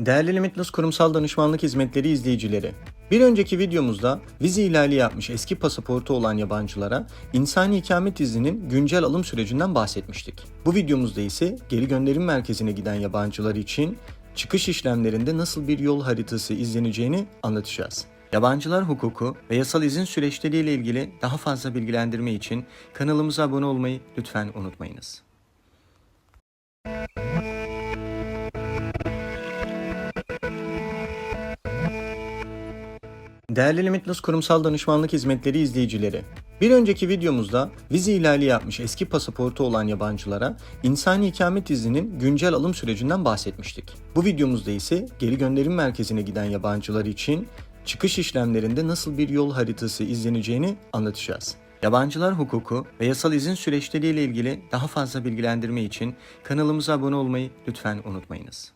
Değerli Limitless Kurumsal Danışmanlık Hizmetleri izleyicileri, bir önceki videomuzda vize ihlali yapmış eski pasaportu olan yabancılara insani ikamet izninin güncel alım sürecinden bahsetmiştik. Bu videomuzda ise geri gönderim merkezine giden yabancılar için çıkış işlemlerinde nasıl bir yol haritası izleneceğini anlatacağız. Yabancılar hukuku ve yasal izin süreçleriyle ilgili daha fazla bilgilendirme için kanalımıza abone olmayı lütfen unutmayınız. Değerli Limitless Kurumsal Danışmanlık Hizmetleri izleyicileri, bir önceki videomuzda vize ihlali yapmış eski pasaportu olan yabancılara insani ikamet izninin güncel alım sürecinden bahsetmiştik. Bu videomuzda ise geri gönderim merkezine giden yabancılar için çıkış işlemlerinde nasıl bir yol haritası izleneceğini anlatacağız. Yabancılar hukuku ve yasal izin süreçleriyle ilgili daha fazla bilgilendirme için kanalımıza abone olmayı lütfen unutmayınız.